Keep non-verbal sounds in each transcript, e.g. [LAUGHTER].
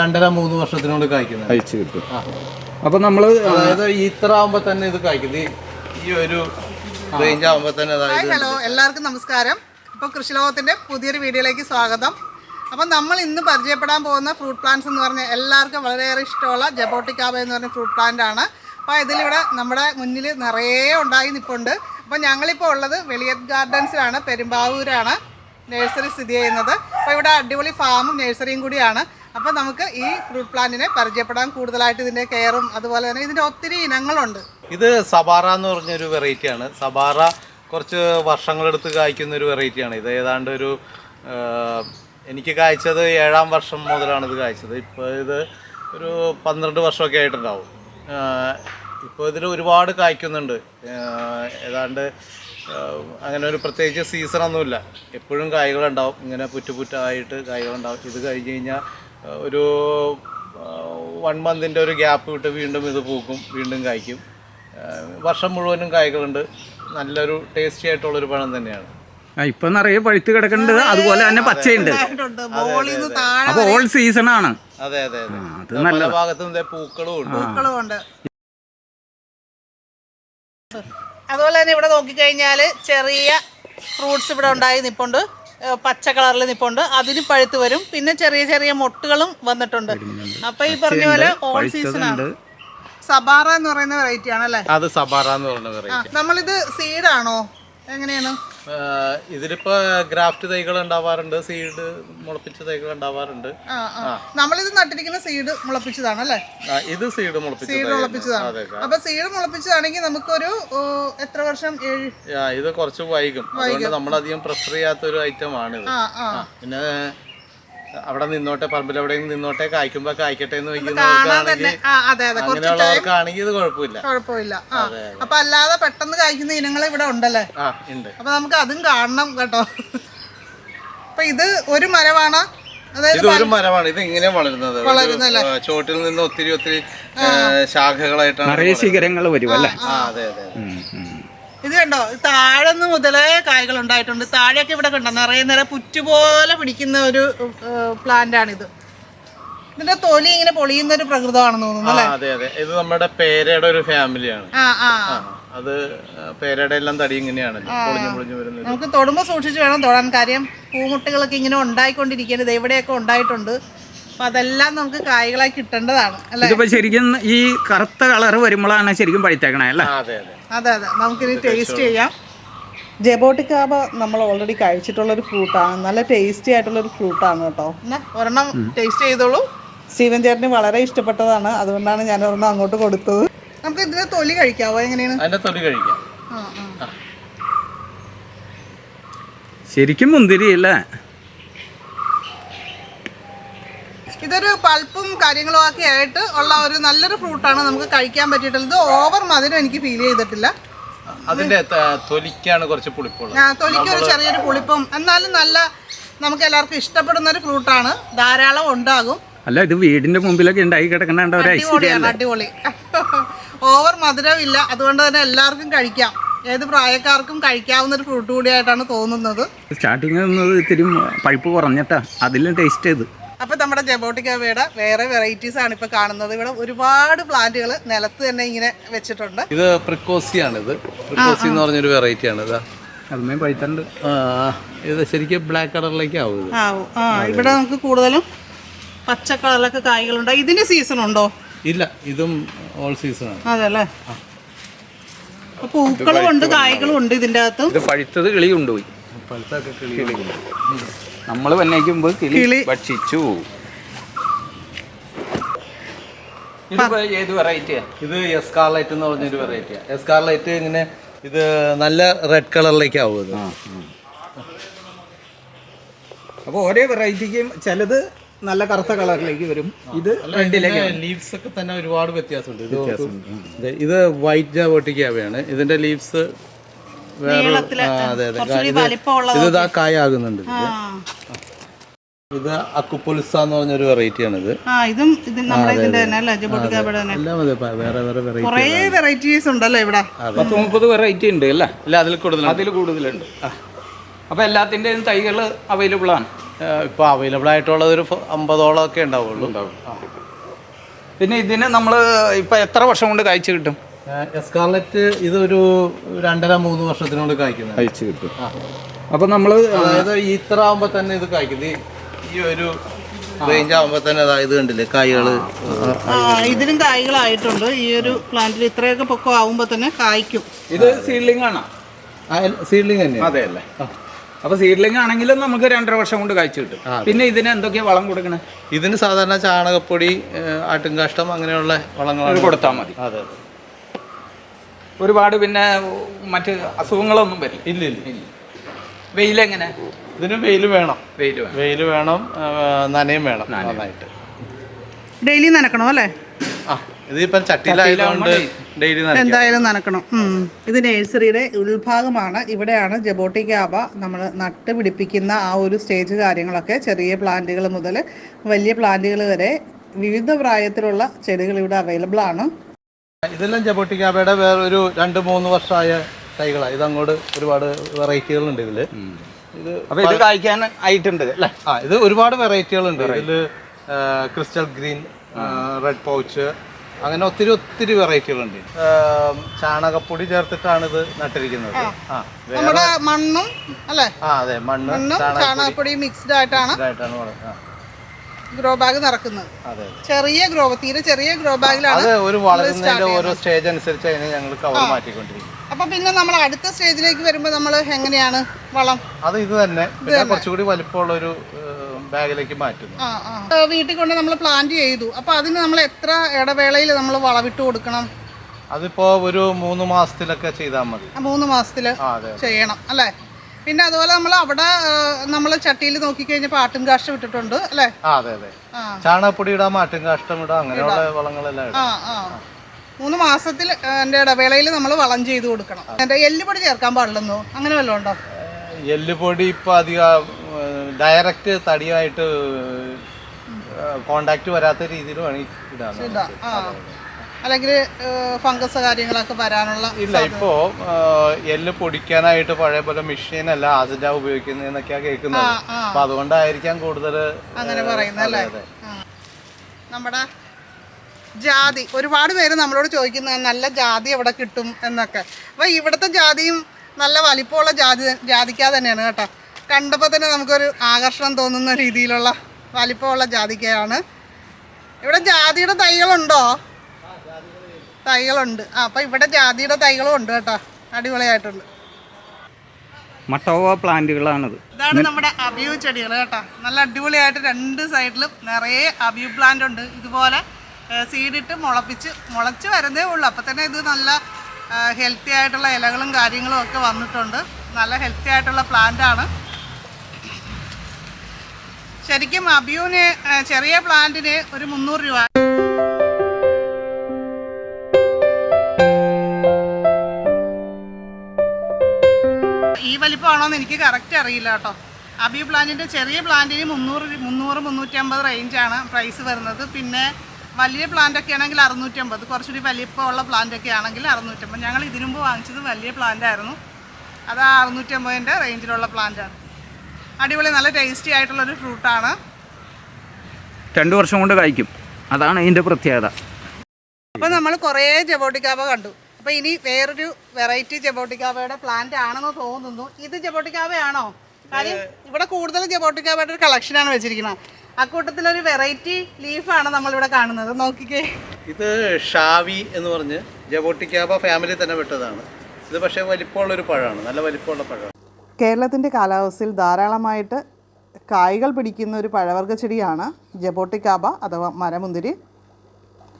രണ്ടര മൂന്ന് വർഷത്തിനോട് കായ്ക്കുന്നത്. അയച്ചു കിട്ടും. അപ്പൊ നമ്മൾ അതായത് ഇത്ര ആവുമ്പോ തന്നെ ഇത് കായ്ക്കുന്നത് ഈ ഒരു റേഞ്ച് ആവുമ്പോ തന്നെ ഹായ് ഹലോ. എല്ലാവർക്കും നമസ്കാരം. അപ്പോൾ കൃഷിലോകത്തിന്റെ പുതിയൊരു വീഡിയോയിലേക്ക് സ്വാഗതം. അപ്പം നമ്മൾ ഇന്ന് പരിചയപ്പെടാൻ പോകുന്ന ഫ്രൂട്ട് പ്ലാന്റ്സ് എന്ന് പറഞ്ഞാൽ എല്ലാവർക്കും വളരെയേറെ ഇഷ്ടമുള്ള ജബോട്ടിക്കാബ എന്ന് പറഞ്ഞ ഫ്രൂട്ട് പ്ലാന്റ് ആണ്. അപ്പോൾ ഇതിലിവിടെ നമ്മുടെ മുന്നിൽ നിറയെ ഉണ്ടായി നിൽപ്പുണ്ട് അപ്പോൾ ഞങ്ങളിപ്പോൾ ഉള്ളത് വെളിയത് ഗാർഡൻസിലാണ് പെരുമ്പാവൂരാണ് നഴ്സറി സ്ഥിതി ചെയ്യുന്നത്. അപ്പോൾ ഇവിടെ അടിപൊളി ഫാമും നഴ്സറിയും കൂടിയാണ്. അപ്പോൾ നമുക്ക് ഈ ഫ്രൂട്ട് പ്ലാന്റിനെ പരിചയപ്പെടാൻ കൂടുതലായിട്ട് ഇതിന്റെ കെയറും അതുപോലെ തന്നെ ഇതിന്റെ ഒത്തിരി ഇനങ്ങളുണ്ട്. ഇത് സബാറ എന്ന് പറഞ്ഞൊരു വെറൈറ്റിയാണ് സബാറ കുറച്ച് വർഷങ്ങളെടുത്ത് കായ്ക്കുന്ന ഒരു വെറൈറ്റിയാണ് ഇത് ഏതാണ്ട് ഒരു എനിക്ക് കായ്ച്ചത് ഏഴാം വർഷം മുതലാണ് ഇത് കായ്ച്ചത്. ഇപ്പോൾ ഇത് ഒരു പന്ത്രണ്ട് വർഷമൊക്കെ ആയിട്ടുണ്ടാവും. ഇപ്പോൾ ഇതിൽ ഒരുപാട് കായ്ക്കുന്നുണ്ട്. ഏതാണ്ട് അങ്ങനെ ഒരു പ്രത്യേകിച്ച് സീസണൊന്നുമില്ല എപ്പോഴും കായ്കളുണ്ടാവും. ഇങ്ങനെ പുറ്റുപുറ്റായിട്ട് കായ്കളുണ്ടാവും. ഇത് കഴിഞ്ഞ് കഴിഞ്ഞാൽ ഒരു വൺ മന്തിന്റെ ഒരു ഗ്യാപ്പ് വിട്ട് വീണ്ടും ഇത് പൂക്കും വീണ്ടും കായ്ക്കും. വർഷം മുഴുവനും കായ്കളുണ്ട്. നല്ലൊരു ടേസ്റ്റി ആയിട്ടുള്ളൊരു പഴം തന്നെയാണ്. ആ, ഇപ്പൊ നിറയെ പഴുത്ത് കിടക്കുന്നുണ്ട്. അതുപോലെ തന്നെ പച്ചയുണ്ട്. അപ്പൊ ഓൾ സീസൺ ആണ്. അതെ അതെ പല ഭാഗത്തും പൂക്കളും ഉണ്ട്. അതുപോലെ തന്നെ ഇവിടെ നോക്കിക്കഴിഞ്ഞാൽ ചെറിയ ഫ്രൂട്ട്സ് ഇവിടെ ഉണ്ടായി നിപ്പുണ്ട്. പച്ച കളറിൽ നിപ്പുണ്ട്. അതിന് പഴുത്ത് വരും. പിന്നെ ചെറിയ ചെറിയ മൊട്ടുകളും വന്നിട്ടുണ്ട്. അപ്പൊ ഈ പറഞ്ഞ പോലെ ഓൾ സീസൺ ആണ്. സബാറ എന്ന് പറയുന്ന വെറൈറ്റി ആണല്ലേ? അത് സബാറ എന്ന് പറയുന്ന വെറൈറ്റി നമ്മളിത് സീഡാണോ എങ്ങനെയാണ്? ഇതിലിപ്പോ ഗ്രാഫ്റ്റ് തൈകൾ ഉണ്ടാവാറുണ്ട് സീഡ് മുളപ്പിച്ച തൈകൾ ഉണ്ടാവാറുണ്ട്. നമ്മളിത് നട്ടിരിക്കുന്ന സീഡ് മുളപ്പിച്ചതാണ് അല്ലേ? ഇത് സീഡ് മുളപ്പിച്ച സീഡ് മുളപ്പിച്ചതാണ്. അപ്പൊ സീഡ് മുളപ്പിച്ചതാണെങ്കിൽ നമുക്കൊരു എത്ര വർഷം ഏഴ് ഇത് കുറച്ച് വൈകും. അതുകൊണ്ട് നമ്മൾ അധികം പ്രിഫർ ചെയ്യാത്ത ഒരു ഐറ്റം ആണ് ഇത് പിന്നെ അവിടെ നിന്നോട്ടെ പറമ്പിൽ എവിടെ നിന്നോട്ടെ കായ്ക്കുമ്പോ കായ്ക്കട്ടെ എന്ന് അങ്ങനെയുള്ളവർക്കാണെങ്കിൽ ഇത് കുഴപ്പമില്ല. കുഴപ്പമില്ല. അപ്പൊ അല്ലാതെ പെട്ടെന്ന് കായ്ക്കുന്ന ഇനങ്ങൾ ഇവിടെ ഉണ്ടല്ലേ? ആ ഉണ്ട്. അപ്പൊ നമുക്ക് അതും കാണണം കേട്ടോ. അപ്പൊ ഇത് ഒരു മരമാണ്? അതായത് ഇത് ഒരു മരമാണ്. ഇത് ഇങ്ങനെ വളരുന്നത്. വളരുന്നല്ലേ? ചോട്ടിൽ നിന്ന് ഒത്തിരി ഒത്തിരി ശാഖകളായിട്ടാണ് നിറയെ ശിഖരങ്ങൾ വരും അല്ലേ? അതെ അതെ. ഇത് കണ്ടോ? താഴെ നിന്ന് മുതലേ കായ്കൾ ഉണ്ടായിട്ടുണ്ട്. താഴെയൊക്കെ ഇവിടെ കണ്ടോ? നിറയെ നിറയെ പുറ്റുപോലെ പിടിക്കുന്ന ഒരു പ്ലാന്റ് ആണിത് ഇതിന്റെ തൊലി ഇങ്ങനെ പൊളിയുന്ന ഒരു പ്രകൃതമാണെന്ന് തോന്നുന്നു അല്ലേ? അതെ അതെ. ഇത് നമ്മുടെ പേരയുടെ ഒരു ഫാമിലിയാണ്. ആ ആ. ആ അത് പേരയുടെ എല്ലാം തടി ഇങ്ങനെയാണ് പൊളിഞ്ഞു പൊളിഞ്ഞു വരുന്നത്. നമുക്ക് തൊടുമ്പോൾ സൂക്ഷിച്ച് വേണം തൊടാൻ. കാര്യം പൂമുട്ടുകളൊക്കെ ഇങ്ങനെ ഉണ്ടായിക്കൊണ്ടിരിക്കുന്നത് എവിടെയൊക്കെ ഉണ്ടായിട്ടുണ്ട്? അപ്പൊ അതെല്ലാം നമുക്ക് കായ്കളായി കിട്ടേണ്ടതാണ് അല്ലേ? ശരിക്കും ഈ കറുത്ത കളർ വരുമ്പോഴാണ് ശരിക്കും പഴുത്തേക്കണേ അല്ലേ? അതെ അതെ. അതെ അതെ. നമുക്കിനി ടേസ്റ്റ് ചെയ്യാം. ജബോട്ടിക്കാബ നമ്മൾ ഓൾറെഡി കഴിച്ചിട്ടുള്ള കഴിച്ചിട്ടുള്ളൊരു ഫ്രൂട്ടാണ് നല്ല ടേസ്റ്റി ആയിട്ടുള്ളൊരു ഫ്രൂട്ടാണ് കേട്ടോ. ഒരെണ്ണം ടേസ്റ്റ് ചെയ്തോളൂ. സ്റ്റീവൻ ചേട്ടന് വളരെ ഇഷ്ടപ്പെട്ടതാണ്. അതുകൊണ്ടാണ് ഞാൻ ഒരെണ്ണം അങ്ങോട്ട് കൊടുത്തത്. നമുക്ക് ഇതിന് തൊലി കഴിക്കാവോ? എങ്ങനെയാണ്? അതിന്റെ തൊലി കഴിക്കാം. ശരിക്കും മുന്തിരി അല്ലേ ഇതൊരു പൾപ്പും കാര്യങ്ങളും ഒക്കെ ആയിട്ട് ഉള്ള ഒരു നല്ലൊരു ഫ്രൂട്ടാണ് നമുക്ക് കഴിക്കാൻ പറ്റിയിട്ടുള്ളത്. ഓവർ മധുരം എനിക്ക് ഫീൽ ചെയ്തിട്ടില്ല. അതിന്റെ തൊലിക്കാണ് കുറച്ച് പുളിപ്പുള്ളത്. തൊലിക്ക് ഒരു ചെറിയൊരു പുളിപ്പും എന്നാലും നല്ല നമുക്ക് എല്ലാവർക്കും ഇഷ്ടപ്പെടുന്ന ഒരു ഫ്രൂട്ടാണ്. ധാരാളം ഉണ്ടാകും. അല്ല ഇത് വീടിന്റെ മുമ്പിലൊക്കെ ഉണ്ടായി കിടക്കണ ഒരു അടിപൊളി. [LAUGHS] ഓവർ മധുരം ഇല്ല. അതുകൊണ്ട് തന്നെ എല്ലാവർക്കും കഴിക്കാം. ഏത് പ്രായക്കാർക്കും കഴിക്കാവുന്ന ഒരു ഫ്രൂട്ട് കൂടിയായിട്ടാണ് തോന്നുന്നത്. സ്റ്റാർട്ടിങ് ഇത്തിരി പഴുപ്പ് കുറഞ്ഞിട്ടാ. അതിലും ടേസ്റ്റ് ചെയ്ത്. അപ്പൊ നമ്മുടെ ജബോട്ടിക്കവയുടെ വേറെ വെറൈറ്റീസ് ആണ് ഇപ്പൊ കാണുന്നത്. ഇവിടെ ഒരുപാട് പ്ലാന്റുകൾ നിലത്ത് തന്നെ ഇങ്ങനെ വെച്ചിട്ടുണ്ട്. ഇത് പ്രിക്കോസി ആണ് ഇത് പ്രിക്കോസി എന്ന് പറഞ്ഞൊരു വെറൈറ്റി ആണ്. ഇതാ. അതുമേ പഴുത്തുണ്ട്. ഇത് ശരിക്കും ബ്ലാക്ക് കളറിലേക്ക് ആവും ഇത്. ആ ഇവിടെ നമുക്ക് കൂടുതലും പച്ച കളറിലൊക്കെ കായ്കളുണ്ട്. ഇതിന് സീസൺ ഉണ്ടോ? ഇല്ല ഇതും ഓൾ സീസൺ ആണ്. അതല്ലേ? പൂക്കളും ഉണ്ട് കായ്കളും ഉണ്ട് ഇതിന്റെ അകത്ത്. ഇത് പഴുത്തത് കിളി കൊണ്ടുപോയി പഴുത്തൊക്കെ കിളി നമ്മൾ വന്നേക്കുമ്പോ കിളി. ഭക്ഷിച്ചു. ഏത് വെറൈറ്റിയാ ഇത് എസ്കാർലൈറ്റ് എന്ന് പറഞ്ഞൊരു വെറൈറ്റിയാ എസ്കാർലൈറ്റ് ഇങ്ങനെ ഇത് നല്ല റെഡ് കളറിലേക്ക് ആവും ഇത്. അപ്പോൾ ഓരോ വെറൈറ്റിക്കും ചിലത് നല്ല കറുത്ത കളറിലേക്ക് വരും. ഇത് റെഡിലേക്ക് ലീവ്സ് ഒക്കെ തന്നെ ഒരുപാട് വ്യത്യാസമുണ്ട്. ഇത് ഇത് ഇത് വൈറ്റ് ജാവോട്ടിക്കാവയാണ് ഇതിന്റെ ലീവ്സ് ആ, ഇത് അക്കുപൊലിസ ഇതാ അക്കുപ്പൊലിസ എന്ന് പറഞ്ഞൊരു വെറൈറ്റിയാണ് ഇത് ആ ഇതും ഇത് നമ്മുടെ ഇതിന്റെ തന്നെ അല്ലേ? ജബോട്ടിക്കാബയുടെ തന്നെ. എല്ലാം അതെ വേറെ വേറെ വെറൈറ്റി കുറേ വെറൈറ്റീസ് ഉണ്ടല്ലോ ഇവിടെ? പത്ത് മുപ്പത് വെറൈറ്റി ഉണ്ട് അല്ലേ? ഇല്ല അതിൽ കൂടുതൽ അതിൽ കൂടുതലുണ്ട്. അപ്പോൾ എല്ലാത്തിന്റെയും തൈകൾ അവൈലബിൾ ആണ്. ഇപ്പോൾ അവൈലബിൾ ആയിട്ടുള്ളത് ഒരു അമ്പതോളം ഒക്കെ ഉണ്ടാവുള്ളൂ. പിന്നെ ഇതിന് നമ്മൾ ഇപ്പോൾ എത്ര വർഷം കൊണ്ട് കായ്ച്ചു കിട്ടും? എസ്കാർലറ്റ് ഇതൊരു രണ്ടര മൂന്ന് വർഷത്തിനോട് കായ്ക്കുന്നത് കായ്ച്ചു കിട്ടും. അപ്പൊ നമ്മൾ അതായത് ഇത്ര ആവുമ്പോ തന്നെ ഇത് കായ്ക്കുന്നത് ഈ ഒരു റേഞ്ച് ആവുമ്പോ തന്നെ അതാ ഇത് കണ്ടില്ലേ കായ്കൾ. ഇതിലും കായ്കളായിട്ടുണ്ട്. ഈ ഒരു പ്ലാന്റിൽ ഇത്രയൊക്കെ പൊക്കം ആവുമ്പോ തന്നെ കായ്ക്കും. ഇത് സീഡ്ലിംഗ് ആണോ? സീഡ്ലിംഗ് തന്നെ അതെ അല്ലേ അപ്പൊ സീഡ്ലിംഗ് ആണെങ്കിലും നമുക്ക് രണ്ടര വർഷം കൊണ്ട് കായ്ച്ചു കിട്ടും. പിന്നെ ഇതിന് എന്തൊക്കെയാ വളം കൊടുക്കണേ? ഇതിന് സാധാരണ ചാണകപ്പൊടി ഏഹ്, ആട്ടിൻകാഷ്ടം അങ്ങനെയുള്ള വളങ്ങളാണ് അത് കൊടുത്താൽ മതി. അതെ അതെ. ഒരുപാട് പിന്നെ മറ്റ് അസുഖങ്ങളൊന്നും വരില്ല. ഇല്ല ഇല്ല. വെയിലെങ്ങനെ? ഇതിന് വെയിൽ വേണം. വെയിൽ വേണം. വെയിൽ വേണം നനയും വേണം നന്നായിട്ട്. ഡെയിലി നനക്കണോ അല്ലേ? ആ ഇതിപ്പം ചട്ടിയിലായതുകൊണ്ട് ഡെയിലി എന്തായാലും നനക്കണം. ഇത് നേഴ്സറിയുടെ ഉൾഭാഗമാണ്. ഇവിടെയാണ് ജബോട്ടിക്കാബ നമ്മൾ നട്ട് പിടിപ്പിക്കുന്ന ആ ഒരു സ്റ്റേജ് കാര്യങ്ങളൊക്കെ. ചെറിയ പ്ലാന്റുകൾ മുതൽ വലിയ പ്ലാന്റുകൾ വരെ വിവിധ പ്രായത്തിലുള്ള ചെടികൾ ഇവിടെ അവൈലബിൾ ആണ്. ഇതെല്ലാം ചപ്പോട്ടിക്കാവയുടെ വേറെ ഒരു രണ്ട് മൂന്ന് വർഷമായ തൈകളാണ് ഇതങ്ങോട്ട് ഒരുപാട് വെറൈറ്റികളുണ്ട് ഇതിൽ. ഇത് അപ്പോൾ ഇത് കായ്ക്കാൻ ആയിട്ടുണ്ട് അല്ലേ? ആ ഇത് ഒരുപാട് വെറൈറ്റികളുണ്ട്. ഇതിൽ ക്രിസ്റ്റൽ ഗ്രീൻ റെഡ് പൗച്ച് അങ്ങനെ ഒത്തിരി ഒത്തിരി വെറൈറ്റികളുണ്ട്. ചാണകപ്പൊടി ചേർത്തിട്ടാണ് ഇത് നട്ടിരിക്കുന്നത്. ആ. നമ്മുടെ മണ്ണും അല്ലേ? ആ അതെ മണ്ണ് ചാണകപ്പൊടി മിക്സ്ഡ് ആയിട്ടാണ് ആയിട്ടാണ് ഗ്രോ ബാഗ് നടക്കുന്നത്. ചെറിയ ഗ്രോ തീരെ ചെറിയ ഗ്രോ ബാഗിലാണ് ഒരു വളരുന്നതിന്റെ ഓരോ സ്റ്റേജ് അനുസരിച്ച് അതിനെ ഞങ്ങൾ കവർ മാറ്റിക്കൊണ്ടിരിക്കും അപ്പൊ പിന്നെ നമ്മൾ അടുത്ത സ്റ്റേജിലേക്ക് വരുമ്പോൾ നമ്മൾ എങ്ങനെയാണ് വളം? അത് ഇത് തന്നെ. കുറച്ചുകൂടി വലിപ്പമുള്ള ഒരു ബാഗിലേക്ക് മാറ്റുന്നു. വീട്ടിൽ കൊണ്ട് നമ്മൾ പ്ലാന്റ് ചെയ്തു. അപ്പൊ അതിന് നമ്മൾ എത്ര ഇടവേളയിൽ നമ്മൾ വളവിട്ട് കൊടുക്കണം? അതിപ്പോ ഒരു മൂന്ന് മാസത്തിലൊക്കെ ചെയ്താൽ മതി. മൂന്ന് മാസത്തിൽ ചെയ്യണം അല്ലേ? പിന്നെ അതുപോലെ നമ്മൾ അവിടെ നമ്മൾ ചട്ടിയിൽ നോക്കിക്കഴിഞ്ഞപ്പോൾ ആട്ടും കാഷ്ടം ഇട്ടിട്ടുണ്ട് അല്ലേ? അതെ അതെ. ചാണകപ്പൊടി ഇടാം ആട്ടും കാഷ്ടം ഇടാം അങ്ങനെയുള്ള വളങ്ങളെല്ലാം ആ ആ. മൂന്ന് മാസത്തിൽ എന്റെ ഇടവേളയിൽ നമ്മൾ വളം ചെയ്ത് കൊടുക്കണം. എന്റെ എല്ലുപൊടി ചേർക്കാൻ പാടില്ലെന്നോ? അങ്ങനെ വല്ലതും ഉണ്ടോ? എല്ലുപൊടി ഇപ്പൊ അധികം ഡയറക്റ്റ് തടിയായിട്ട് കോണ്ടാക്ട് വരാത്ത രീതിയിൽ വേണമെങ്കിൽ ഇടാം. അല്ലെങ്കിൽ ഫംഗസ് കാര്യങ്ങളൊക്കെ വരാനുള്ള ഇല്ല ഇപ്പോ എല്ല് പൊടിക്കാനായിട്ട് പഴയ പോലെ മെഷീൻ അല്ല ആസിഡാ ഉപയോഗിക്കുന്നതെന്നൊക്കെയാ കേൾക്കുന്നത്. അപ്പൊ അതുകൊണ്ടായിരിക്കാം കൂടുതൽ അങ്ങനെ പറയുന്നല്ലേ. നമ്മുടെ ജാതി ഒരുപാട് പേര് നമ്മളോട് ചോദിക്കുന്ന നല്ല ജാതി എവിടെ കിട്ടും എന്നൊക്കെ. അപ്പൊ ഇവിടുത്തെ ജാതിയും നല്ല വലിപ്പമുള്ള ജാതി ജാതിക്ക തന്നെയാണ് കേട്ടോ. കണ്ടപ്പോൾ തന്നെ നമുക്കൊരു ആകർഷണം തോന്നുന്ന രീതിയിലുള്ള വലിപ്പമുള്ള ജാതിക്കയാണ് ഇവിടെ ജാതിയുടെ തൈകളുണ്ടോ? തൈകളുണ്ട്. അപ്പോൾ ഇവിടെ ജാതിയുടെ തൈകളും ഉണ്ട് കേട്ടോ. അടിപൊളിയായിട്ടുണ്ട്. മട്ടോവ പ്ലാന്റുകളാണിത്. ഇതാണ് നമ്മുടെ അബിയു ചെടികൾ കേട്ടോ. നല്ല അടിപൊളിയായിട്ട് രണ്ട് സൈഡിലും നിറയെ അബിയു പ്ലാന്റ് ഉണ്ട്. ഇതുപോലെ സീഡിട്ട് മുളപ്പിച്ച് മുളച്ച് വരുന്നേ ഉള്ളൂ. അപ്പം തന്നെ ഇത് നല്ല ഹെൽത്തി ആയിട്ടുള്ള ഇലകളും കാര്യങ്ങളും ഒക്കെ വന്നിട്ടുണ്ട്. നല്ല ഹെൽത്തി ആയിട്ടുള്ള പ്ലാന്റ് ആണ്. ശരിക്കും അബിയുവിന് ചെറിയ പ്ലാന്റിന് ഒരു മുന്നൂറ് രൂപ. വലിപ്പമാണോന്ന് എനിക്ക് കറക്റ്റ് അറിയില്ല കേട്ടോ. അബി പ്ലാന്റിന്റെ ചെറിയ പ്ലാന്റിന് മുന്നൂറ് മുന്നൂറ് മുന്നൂറ്റമ്പത് റേഞ്ചാണ് പ്രൈസ് വരുന്നത്. പിന്നെ വലിയ പ്ലാന്റ് ഒക്കെ ആണെങ്കിൽ അറുന്നൂറ്റമ്പത് കുറച്ചുകൂടി വലിപ്പമുള്ള പ്ലാന്റ് ഒക്കെ ആണെങ്കിൽ അറുന്നൂറ്റമ്പത് ഞങ്ങൾ ഇതിനു മുമ്പ് വാങ്ങിച്ചത് വലിയ പ്ലാന്റ് ആയിരുന്നു. അത് ആ അറുന്നൂറ്റമ്പതിന്റെ റേഞ്ചിലുള്ള പ്ലാന്റാണ് അടിപൊളി നല്ല ടേസ്റ്റി ആയിട്ടുള്ളൊരു ഫ്രൂട്ടാണ് രണ്ട് വർഷം കൊണ്ട് കഴിക്കും. അതാണ് ഇതിന്റെ പ്രത്യേകത. അപ്പോൾ നമ്മൾ കുറേ ജബോട്ടിക്കാവ കണ്ടു. അപ്പോൾ ഇനി വേറൊരു വെറൈറ്റി ജബോട്ടിക്കാവയുടെ പ്ലാന്റ് ആണെന്ന് തോന്നുന്നു. ഇത് ജബോട്ടിക്കാവയാണോ? കാര്യം ഇവിടെ കൂടുതൽ ജബോട്ടിക്കാവയുടെ ഒരു കളക്ഷനാണ് വെച്ചിരിക്കുന്നത്. അക്കൂട്ടത്തിലൊരു വെറൈറ്റി ലീഫാണ് നമ്മളിവിടെ കാണുന്നത്. നോക്കിക്കേ. ഇത് ഷാവി എന്ന് പറഞ്ഞ് ജബോട്ടിക്കാബ ഫാമിലി തന്നെ വിട്ടതാണ്. ഇത് പക്ഷേ വലിപ്പമുള്ള ഒരു പഴമാണ്. നല്ല വലിപ്പമുള്ള പഴമാണ്. കേരളത്തിന്റെ കാലാവസ്ഥയിൽ ധാരാളമായിട്ട് കായ്കൾ പിടിക്കുന്ന ഒരു പഴവർഗ ചെടിയാണ് ജബോട്ടിക്കാബ അഥവാ മരമുന്തിരി.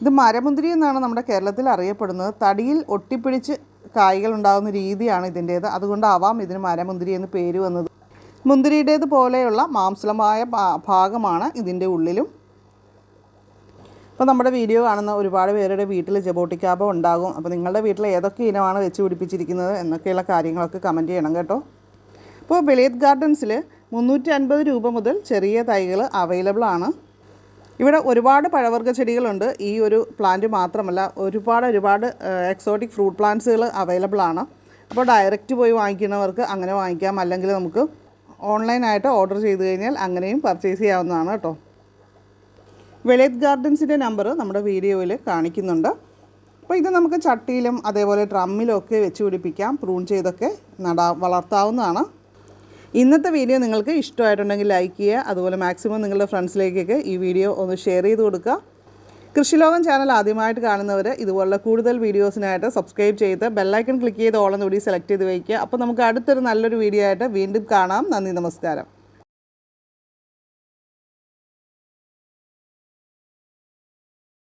ഇത് മരമുന്തിരി എന്നാണ് നമ്മുടെ കേരളത്തിൽ അറിയപ്പെടുന്നത്. തടിയിൽ ഒട്ടിപ്പിടിച്ച് കായ്കൾ ഉണ്ടാകുന്ന രീതിയാണ് ഇതിന്റേത്. അതുകൊണ്ടാവാം ഇതിന് മരമുന്തിരി എന്ന് പേര് വന്നത്. മുന്തിരിയുടേത് പോലെയുള്ള മാംസമായ ഭാഗമാണ് ഇതിന്റെ ഉള്ളിലും. അപ്പോൾ നമ്മുടെ വീഡിയോ കാണുന്ന ഒരുപാട് പേരുടെ വീട്ടിൽ ജബോട്ടിക്കാബ ഉണ്ടാകും. അപ്പോൾ നിങ്ങളുടെ വീട്ടിൽ ഏതൊക്കെ ഇനമാണ് വെച്ച് പിടിപ്പിച്ചിരിക്കുന്നത് എന്നൊക്കെയുള്ള കാര്യങ്ങളൊക്കെ കമന്റ് ചെയ്യണം കേട്ടോ. ഇപ്പോൾ ബെളിയത് ഗാർഡൻസിൽ മുന്നൂറ്റി അൻപത് രൂപ മുതൽ ചെറിയ തൈകൾ അവൈലബിൾ ആണ് ഇവിടെ ഒരുപാട് പഴവർഗ ചെടികളുണ്ട്. ഈ ഒരു പ്ലാന്റ് മാത്രമല്ല ഒരുപാട് ഒരുപാട് എക്സോട്ടിക് ഫ്രൂട്ട് പ്ലാന്റ്സുകൾ അവൈലബിൾ ആണ്. അപ്പോൾ ഡയറക്റ്റ് പോയി വാങ്ങിക്കുന്നവർക്ക് അങ്ങനെ വാങ്ങിക്കാം. അല്ലെങ്കിൽ നമുക്ക് ഓൺലൈനായിട്ട് ഓർഡർ ചെയ്ത് കഴിഞ്ഞാൽ അങ്ങനെയും പർച്ചേസ് ചെയ്യാവുന്നതാണ് കേട്ടോ. വെളേത് ഗാർഡൻസിന്റെ നമ്പർ നമ്മുടെ വീഡിയോയിൽ കാണിക്കുന്നുണ്ട്. അപ്പോൾ ഇത് നമുക്ക് ചട്ടിയിലും അതേപോലെ ഡ്രമ്മിലും ഒക്കെ വെച്ച് പിടിപ്പിക്കാം. പ്രൂൺ ചെയ്തൊക്കെ നടാ വളർത്താവുന്നതാണ്. ഇന്നത്തെ വീഡിയോ നിങ്ങൾക്ക് ഇഷ്ടമായിട്ടുണ്ടെങ്കിൽ ലൈക്ക് ചെയ്യുക അതുപോലെ മാക്സിമം നിങ്ങളുടെ ഫ്രണ്ട്സിലേക്കൊക്കെ ഈ വീഡിയോ ഒന്ന് ഷെയർ ചെയ്ത് കൊടുക്കുക. കൃഷിലോകം ചാനൽ ആദ്യമായിട്ട് കാണുന്നവർ ഇതുപോലുള്ള കൂടുതൽ വീഡിയോസിനായിട്ട് സബ്സ്ക്രൈബ് ചെയ്ത് ബെല്ലൈക്കൺ ക്ലിക്ക് ചെയ്ത് ഓളം കൂടി സെലക്ട് ചെയ്ത് വയ്ക്കുക. അപ്പോൾ നമുക്ക് അടുത്തൊരു നല്ലൊരു വീഡിയോ ആയിട്ട് വീണ്ടും കാണാം. നന്ദി നമസ്കാരം.